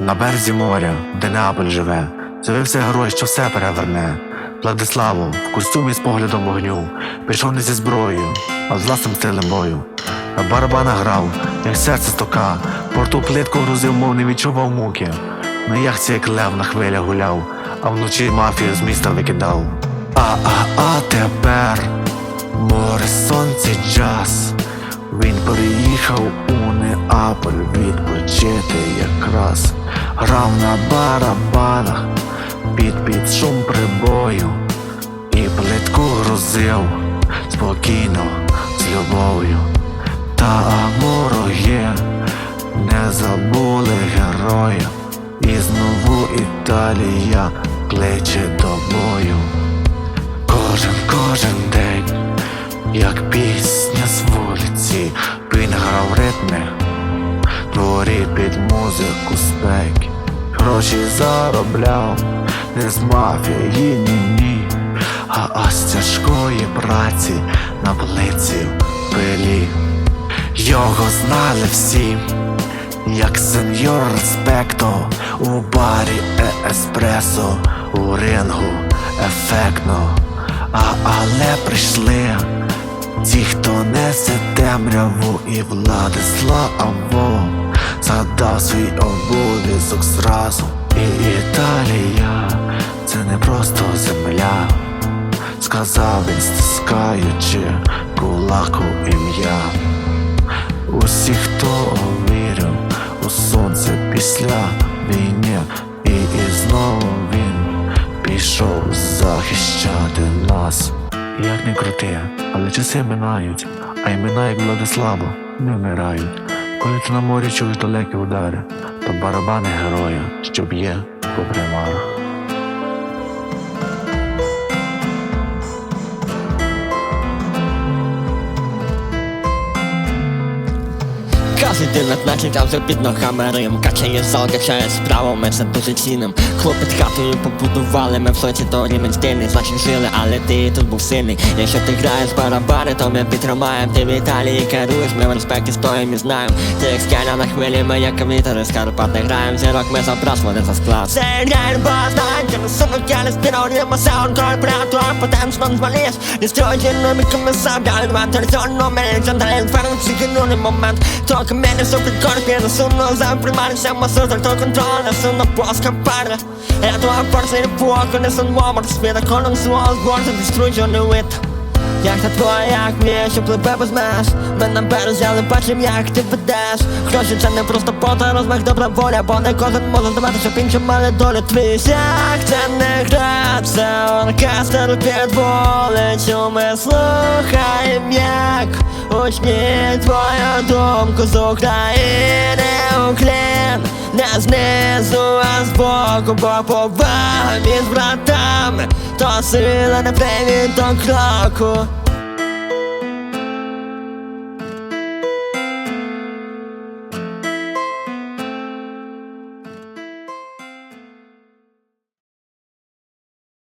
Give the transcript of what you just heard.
На березі моря, де Неаполь живе, з'явився герой, що все переверне. Владиславу в костюмі з поглядом вогню, прийшов не зі зброєю, а з власним стилем бою. На барабана грав, як серце стока, порту плитку грузив, мов не відчував муки. На яхті як лев на хвилях гуляв, а вночі мафію з міста викидав. А, а, а тепер море, сонце, джаз. Він переїхав у Неаполь відпочити якраз Грав на барабанах під під шум прибою І плитку грузив спокійно з любов'ю. Та вороги не забули героя І знову Італія кличе до бою. Кожен, кожен день, як пісня з вулиці, він грав ритми, дворі під музику спеки, гроші заробляв, не з мафії, ні, ні, а, з тяжкої праці на плиці пилі. Його знали всі, як сеньор респекто у барі еспресо, у рингу ефектно. А але прийшли ті, хто несе темряву і Владиславо задав свій обов'язок зразу. І Італія це не просто земля, сказав він, стискаючи кулаку ім'я. Усі, хто вірив у сонце після війни, і, і знову він пішов захищати нас. Як не крути, але часи минають, а імена, як Владислава, не вмирають. Коли ти на морі чуєш далекі удари, то барабани героя, що б'є по примарах. Значить, а вже під ногами Рим. Качає зал, качає справа, ми це дуже ціним Хлопець хатою побудували, ми в соці то рівень стильний Значить жили, але ти тут був сильний Якщо ти граєш барабари, то ми підтримаєм Ти в Італії керуєш, ми в респекті стоїм і знаємо. Ти як скеля на хвилі, ми як вітер з Карпат не граєм Зірок ми за брас, вони за склад. Це граєм знань, я не суну кялі спіроні Ма саунд кор пряту, а потім сман зваліш Не стройте номі комісар, далі два телефон Ми центральний ферм, цікінуний момент. Тільки мене все підкорпі, не сумно запримарися Масу, так то контроль, не сумно плоска парня Я твоя порція поку, не сон момор Спіда колом свого зборця, дестручений вид. Як та твоя, як мій, що пливе без меж. Ми на березі, але бачим, як ти ведеш. Гроші це не просто пота, розмах добра воля Бо не кожен може здавати, щоб інші мали долю. Твій Як це не гра, це оркестр під вулицю Ми слухаєм, як учні твою думку з України Уклін не знизу, а збоку, бо повага між братами То сила не привід до кроку